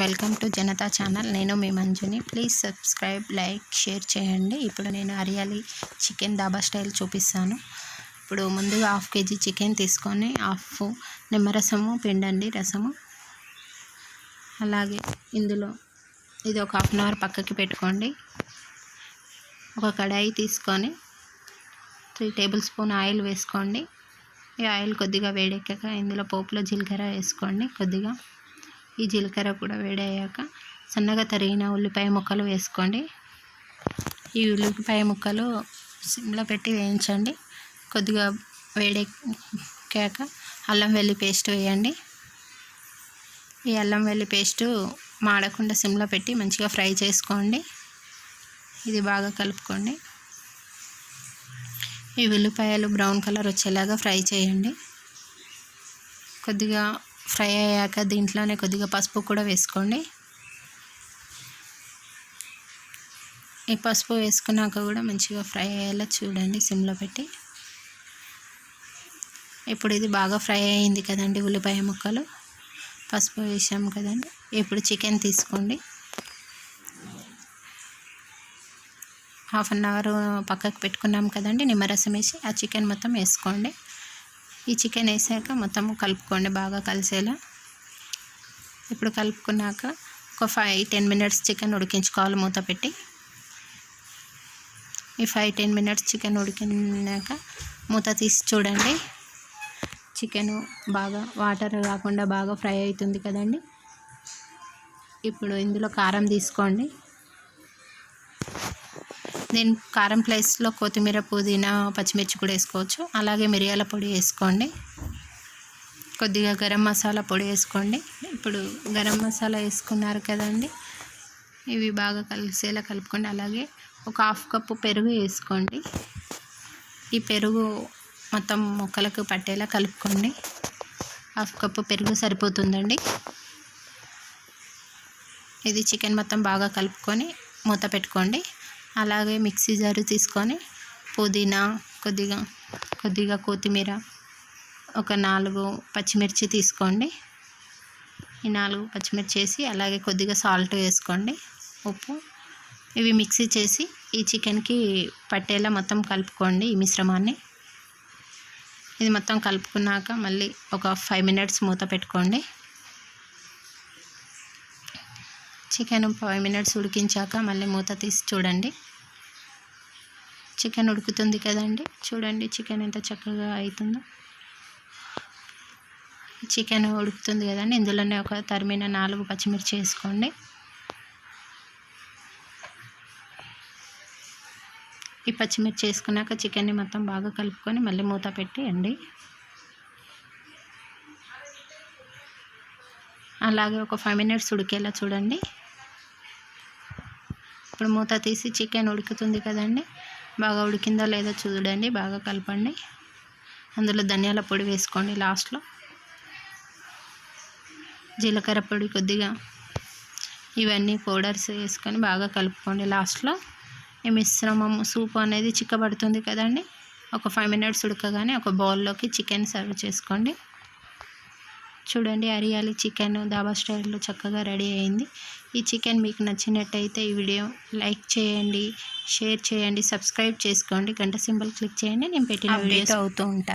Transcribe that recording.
Welcome to Janata channel. నేను మీ మంజుని. ప్లీజ్ సబ్స్క్రైబ్ లైక్ షేర్ చేయండి. ఇప్పుడు నేను హరియాలి చికెన్ దాబా స్టైల్ చూపిస్తాను. ఇప్పుడు ముందుగా హాఫ్ కేజీ చికెన్ తీసుకొని హాఫ్ నిమ్మరసము పిండండి రసము. అలాగే ఇందులో ఇది ఒక హాఫ్ అన్ అవర్ పక్కకి పెట్టుకోండి. ఒక కడాయి తీసుకొని త్రీ టేబుల్ స్పూన్ ఆయిల్ వేసుకోండి. ఈ ఆయిల్ కొద్దిగా వేడెక్కాక ఇందులో పోపులో జీలకర్ర వేసుకోండి కొద్దిగా. ఈ జీలకర్ర కూడా వేడయ్యాక సన్నగా తరిగిన ఉల్లిపాయ ముక్కలు వేసుకోండి. ఈ ఉల్లిపాయ ముక్కలు సిమ్లో పెట్టి వేయించండి. కొద్దిగా వేడెక్కాక అల్లం వెల్లి పేస్ట్ వేయండి. ఈ అల్లం వెల్లి పేస్ట్ మాడకుండా సిమ్లో పెట్టి మంచిగా ఫ్రై చేసుకోండి. ఇది బాగా కలుపుకోండి. ఈ ఉల్లిపాయలు బ్రౌన్ కలర్ వచ్చేలాగా ఫ్రై చేయండి. కొద్దిగా ఫ్రై అయ్యాక దీంట్లోనే కొద్దిగా పసుపు కూడా వేసుకోండి. ఈ పసుపు వేసుకున్నాక కూడా మంచిగా ఫ్రై అయ్యేలా చూడండి సిమ్లో పెట్టి. ఇప్పుడు ఇది బాగా ఫ్రై అయింది కదండి ఉల్లిపాయ ముక్కలు. పసుపు వేసాం కదండి. ఇప్పుడు చికెన్ తీసుకోండి. హాఫ్ అన్ అవర్ పక్కకు పెట్టుకున్నాం కదండి. నిమ్మరసం వేసి ఆ చికెన్ మొత్తం వేసుకోండి. ఈ చికెన్ వేసాక మొత్తం కలుపుకోండి బాగా కలిసేలా. ఇప్పుడు కలుపుకున్నాక ఒక ఫైవ్ టెన్ మినిట్స్ చికెన్ ఉడికించుకోవాలి మూత పెట్టి. ఈ ఫైవ్ టెన్ మినిట్స్ చికెన్ ఉడికినాక మూత తీసి చూడండి. చికెన్ బాగా వాటర్ కాకుండా బాగా ఫ్రై అవుతుంది కదండి. ఇప్పుడు ఇందులో కారం తీసుకోండి. దీని కారం ప్లేస్లో కొత్తిమీర పుదీనా పచ్చిమిర్చి కూడా వేసుకోవచ్చు. అలాగే మిరియాల పొడి వేసుకోండి. కొద్దిగా గరం మసాలా పొడి వేసుకోండి. ఇప్పుడు గరం మసాలా వేసుకున్నారు కదండి. ఇవి బాగా కలిసేలా కలుపుకోండి. అలాగే ఒక హాఫ్ కప్పు పెరుగు వేసుకోండి. ఈ పెరుగు మొత్తం మొక్కలకు పట్టేలా కలుపుకోండి. హాఫ్ కప్పు పెరుగు సరిపోతుందండి. ఇది చికెన్ మొత్తం బాగా కలుపుకొని మూత పెట్టుకోండి. అలాగే మిక్సీ జారు తీసుకొని పుదీనా కొద్దిగా కొద్దిగా కొత్తిమీర ఒక నాలుగు పచ్చిమిర్చి తీసుకోండి. ఈ నాలుగు పచ్చిమిర్చి వేసి అలాగే కొద్దిగా సాల్ట్ వేసుకోండి ఉప్పు. ఇవి మిక్సీ చేసి ఈ చికెన్కి పట్టేలా మొత్తం కలుపుకోండి ఈ మిశ్రమాన్ని. ఇది మొత్తం కలుపుకున్నాక మళ్ళీ ఒక ఫైవ్ మినిట్స్ మూత పెట్టుకోండి. చికెన్ ఫైవ్ మినిట్స్ ఉడికించాక మళ్ళీ మూత తీసి చూడండి. చికెన్ ఉడుకుతుంది కదండి. చూడండి చికెన్ ఎంత చక్కగా అవుతుందో చికెన్ ఉడుకుతుంది కదండి. ఇందులోనే ఒక తరిమిన నాలుగు పచ్చిమిర్చి వేసుకోండి. ఈ పచ్చిమిర్చి వేసుకున్నాక చికెన్ని మొత్తం బాగా కలుపుకొని మళ్ళీ మూత పెట్టేయండి. అలాగే ఒక ఫైవ్ మినిట్స్ ఉడికేలా చూడండి. ఇప్పుడు మూత తీసి చికెన్ ఉడుకుతుంది కదండి. బాగా ఉడికిందో లేదో చూడండి బాగా కలపండి. అందులో ధనియాల పొడి వేసుకోండి లాస్ట్లో. జీలకర్ర పొడి కొద్దిగా. ఇవన్నీ పౌడర్స్ వేసుకొని బాగా కలుపుకోండి లాస్ట్లో. ఈ మిశ్రమం సూప్ అనేది చిక్కబడుతుంది కదండి. ఒక ఫైవ్ మినిట్స్ ఉడకగానే ఒక బౌల్లోకి చికెన్ సర్వ్ చేసుకోండి. చూడండి అరియాలి చికెన్ దాబా స్టైల్లో చక్కగా రెడీ అయింది. ఈ చికెన్ మీకు నచ్చినట్టయితే ఈ వీడియో లైక్ చేయండి షేర్ చేయండి సబ్స్క్రైబ్ చేసుకోండి. గంట సింబల్ క్లిక్ చేయండి. నేను పెట్టిన వీడియోస్ అవుతూ ఉంటాను